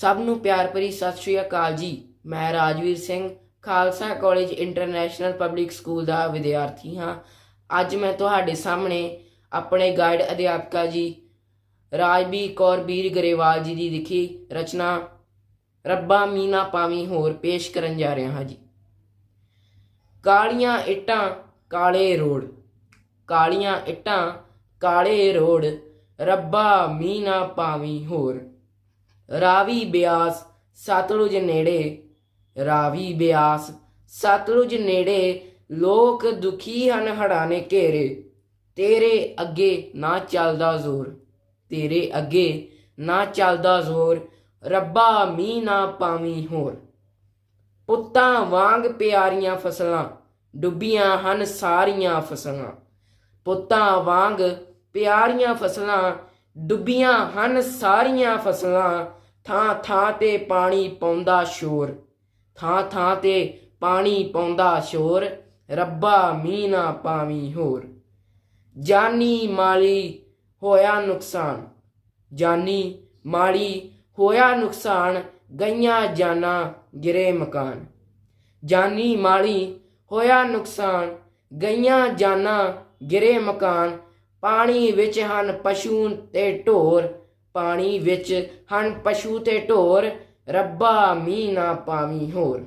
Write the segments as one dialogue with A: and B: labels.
A: ਸਭ ਨੂੰ ਪਿਆਰ ਭਰੀ ਸਤਿ ਸ਼੍ਰੀ ਅਕਾਲ ਜੀ। ਮੈਂ Rajveer Singh, Khalsa college international public school ਦਾ ਵਿਦਿਆਰਥੀ ਹਾਂ। ਅੱਜ ਮੈਂ ਤੁਹਾਡੇ ਸਾਹਮਣੇ ਆਪਣੇ ਗਾਈਡ ਅਧਿਆਪਕਾ ਜੀ ਰਾਜਬੀ ਕੌਰ ਬੀਰ ਗਰੇਵਾਲ ਜੀ ਦੀ ਲਿਖੀ ਰਚਨਾ, ਰੱਬਾ ਮੀਨਾ ਪਾਵੀ ਹੋਰ ਪੇਸ਼ ਕਰਨ ਜਾ ਰਿਹਾ ਹਾਂ ਜੀ। ਕਾਲੀਆਂ ਇੱਟਾਂ, ਕਾਲੇ ਰੋਡ ਕਾਲੀਆਂ ਇੱਟਾਂ, ਕਾਲੇ ਰੋਡ ਰੱਬਾ ਮੀਨਾ ਪਾਵੀ ਹੋਰ। ਰਾਵੀ ਬਿਆਸ, ਸਤਲੁਜ ਨੇੜੇ। ਰਾਵੀ ਬਿਆਸ, ਸਤਲੁਜ ਨੇੜੇ, ਲੋਕ ਦੁਖੀ ਹਨ ਹੜ੍ਹਾਂ ਨੇ ਘੇਰੇ। ਤੇਰੇ ਅੱਗੇ ਨਾ ਚੱਲਦਾ ਜ਼ੋਰ, ਤੇਰੇ ਅੱਗੇ ਨਾ ਚੱਲਦਾ ਜ਼ੋਰ, ਰੱਬਾ ਮੀਂਹ ਨਾ ਪਾਵੀਂ ਹੋਰ। ਪੁੱਤਾਂ ਵਾਂਗ ਪਿਆਰੀਆਂ ਫਸਲਾਂ, ਡੁੱਬੀਆਂ ਹਨ ਸਾਰੀਆਂ ਫਸਲਾਂ। ਪੁੱਤਾਂ ਵਾਂਗ ਪਿਆਰੀਆਂ ਫਸਲਾਂ, ਡੁੱਬੀਆਂ ਹਨ ਸਾਰੀਆਂ ਫਸਲਾਂ ਥਾਂ ਥਾਂ ਤੇ ਪਾਣੀ ਪਾਉਂਦਾ ਸ਼ੋਰ। ਥਾਂ ਥਾਂ ਤੇ ਪਾਣੀ ਪਾਉਂਦਾ ਸ਼ੋਰ। ਰੱਬਾ ਮੀਂਹ ਨਾ ਪਾਵੀਂ ਹੋਰ। ਜਾਨੀ ਮਾਲੀ ਹੋਇਆ ਨੁਕਸਾਨ। ਜਾਨੀ ਮਾਲੀ ਹੋਇਆ ਨੁਕਸਾਨ। ਗਈਆਂ ਜਾਨਾਂ ਗਿਰੇ ਮਕਾਨ। ਜਾਨੀ ਮਾਲੀ ਹੋਇਆ ਨੁਕਸਾਨ। ਗਈਆਂ ਜਾਨਾਂ ਗਿਰੇ ਮਕਾਨ। ਪਾਣੀ ਵਿੱਚ ਹਨ ਪਸ਼ੂ ਤੇ ਢੋਰ। ਪਾਣੀ ਵਿੱਚ ਹਨ ਪਸ਼ੂ ਤੇ ਢੋਰ, ਰੱਬਾ ਮੀਂਹ ਨਾ ਪਾਵੀਂ ਹੋਰ।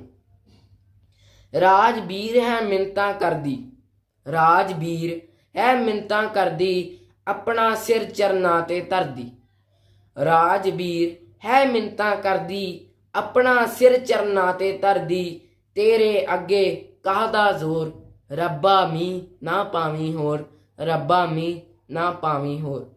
A: ਰਾਜਬੀਰ ਹੈ ਮਿੰਤਾ ਕਰਦੀ, ਰਾਜਬੀਰ ਹੈ ਮਿੰਤਾ ਕਰਦੀ, ਆਪਣਾ ਸਿਰ ਚਰਨਾ ਤੇ ਧਰਦੀ। ਰਾਜਬੀਰ ਹੈ ਮਿੰਤਾ ਕਰਦੀ, ਆਪਣਾ ਸਿਰ ਚਰਨਾ ਤੇ ਧਰਦੀ, ਤੇਰੇ ਅੱਗੇ ਕਾਹਦਾ ਜ਼ੋਰ? ਰੱਬਾ ਮੀ ਨਾ ਪਾਵੀਂ ਹੋਰ, ਰੱਬਾ ਮੀ ਨਾ ਪਾਵੀਂ ਹੋਰ।